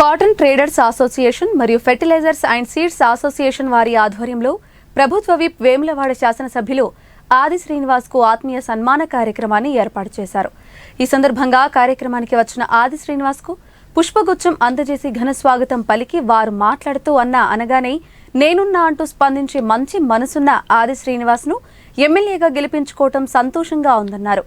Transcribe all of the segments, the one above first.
Cotton traders association మరియు fertilisers and seeds association వారి ఆధ్వర్యంలో ప్రభుత్వ విప్ వేములవాడ శాసనసభ్యులు ఆది శ్రీనివాస్కు ఆత్మీయ సన్మాన కార్యక్రమాన్ని ఏర్పాటు చేశారు. ఈ సందర్భంగా కార్యక్రమానికి వచ్చిన ఆది శ్రీనివాస్కు పుష్పగుచ్చం అందజేసి ఘన స్వాగతం పలికి వారు మాట్లాడుతూ అన్న అనగానే నేనున్నా అంటూ స్పందించే మంచి మనసున్న ఆది శ్రీనివాస్ను ఎమ్మెల్యేగా గెలిపించుకోవటం సంతోషంగా ఉందన్నారు.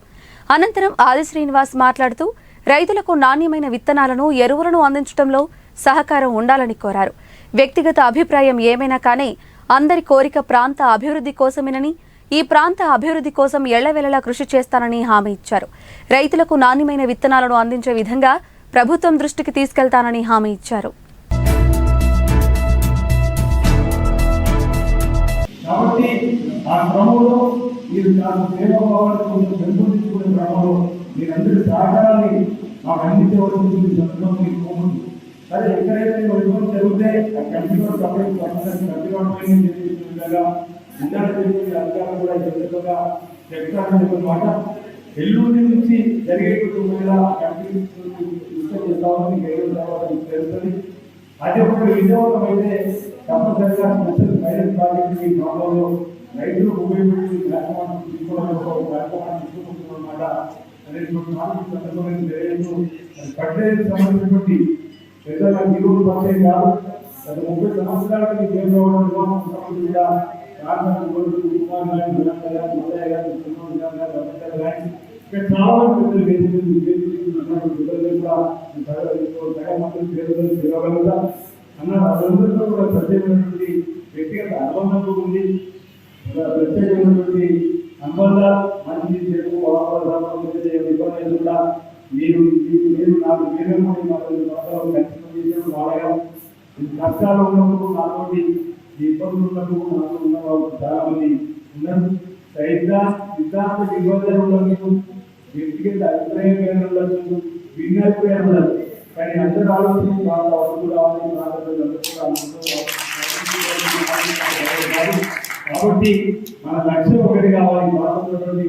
అనంతరం ఆది శ్రీనివాస్ మాట్లాడుతూ రైతులకు నాణ్యమైన విత్తనాలను ఎరువులను అందించడంలో సహకారం ఉండాలని కోరారు. వ్యక్తిగత అభిప్రాయం ఏమైనా కానీ అందరి కోరిక ప్రాంత అభివృద్ధి కోసమేనని ఈ ప్రాంత అభివృద్ధి కోసం ఎళ్ళవెళ్ళలా కృషి చేస్తానని హామీ ఇచ్చారు. రైతులకు నాణ్యమైన విత్తనాలను అందించే విధంగా ప్రభుత్వం దృష్టికి తీసుకెళ్తానని హామీ ఇచ్చారు. కాబట్టి ఆ క్రమంలో మీరు నాకు సేవాభావాన్ని కొంచెం పెంపొందించుకునే మీరందరి సహకారాన్ని మాకు అందించవలసింది మీ సందర్భంగా మీకు కోరుకుంటూ సరే ఎక్కడైతే ఒక ఇబ్బంది జరిగితే ఆ కంటిన్యూస్ సపరేట్ పర్సనల్ కంటిన్యూస్ విధంగా ఉండాలి అధికారులు కూడా జరుగుతుందిగా చెప్తానని మాట ఎల్లుండి నుంచి జరిగేటువంటి కంటిన్యూస్ చేస్తామని ఏడు తర్వాత తెలుస్తుంది. అది ఒక విజయవంతమైతే తప్పనిసరిగా స్పెషల్ పైలట్ ప్రాజెక్ట్ ఈ రైతులు ఉపయోగించి కార్యక్రమాన్ని తీసుకోవడం ఒక కార్యక్రమాన్ని తీసుకుంటున్నమాట అనేటువంటి సంబంధించినటువంటి పెద్దల ఈరోజు పట్టే కాదు గత ముప్పై సంవత్సరాలకి కేంద్రంలో ముఖ్యమంత్రి రాజధాని గోల్డ్ కుమార్ గారి మల్లయ్య గారి సుబ్రహ్మణ్యం అంబేద్కర్ గారి ఇక్కడ చాలా పెద్దలు కూడా ప్రత్యేకమైనటువంటి వ్యక్తిగత ఉంది ప్రత్యేకమైనటువంటి మంచి చెడు వాతావరణం ఇబ్బంది కూడా మీరు మీకు మీరు నాకు మీరు సంవత్సరాలు కలిసి చేసిన కష్టాలు ఉన్నప్పుడు నాతోటి ఇబ్బందులు ఉన్నప్పుడు నాతో ఉన్న వాళ్ళు చాలా మంది ఉన్నారు సైద్దా సిద్ధాంత నిబంధనలు ఉండదు వ్యక్తిగత అభిప్రాయం వేరే ఉండదు భిన్నాభిప్రాయం ఉండదు కానీ అందరూ ఆలోచించి వాళ్ళ వరకు రావాలి కాబట్టి మన లక్ష్యం ఒకటి కావాలి మాకున్నటువంటి